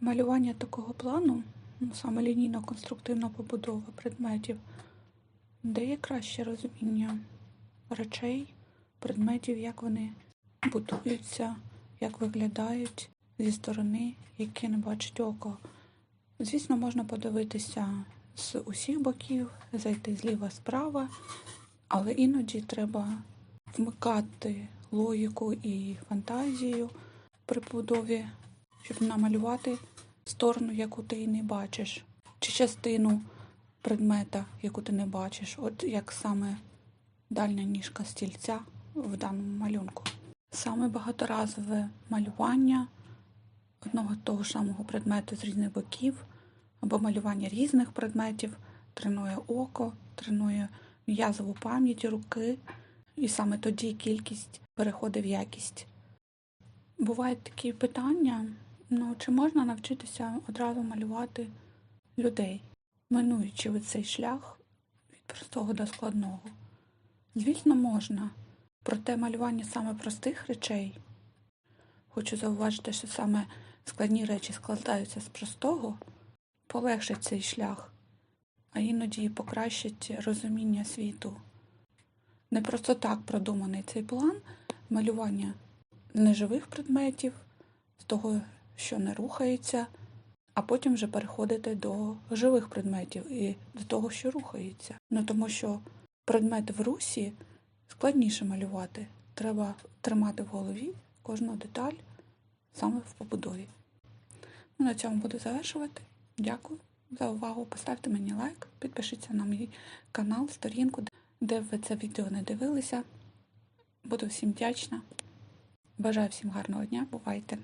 Малювання такого плану, ну, саме лінійно-конструктивна побудова предметів, дає краще розуміння речей, предметів, як вони будуються, як виглядають зі сторони, які не бачить око. Звісно, можна подивитися з усіх боків, зайти зліва справа, але іноді треба вмикати логіку і фантазію при побудові, щоб намалювати сторону, яку ти не бачиш, чи частину предмета, яку ти не бачиш, от як саме дальня ніжка стільця в даному малюнку. Саме багаторазове малювання одного того ж самого предмету з різних боків, або малювання різних предметів тренує око, тренує м'язову пам'ять руки, і саме тоді кількість переходить в якість. Бувають такі питання, ну чи можна навчитися одразу малювати людей, минуючи цей шлях від простого до складного? Звісно, можна. Проте малювання саме простих речей. Хочу зауважити, що саме складні речі складаються з простого, полегшить цей шлях, а іноді покращить розуміння світу. Не просто так продуманий цей план малювання неживих предметів, з того, що не рухається, а потім вже переходити до живих предметів і до того, що рухається. Ну тому що предмет в русі складніше малювати. Треба тримати в голові кожну деталь саме в побудові. Ну, на цьому буду завершувати. Дякую за увагу. Поставте мені лайк, підпишіться на мій канал, сторінку, де ви це відео не дивилися. Буду всім вдячна. Бажаю всім гарного дня. Бувайте!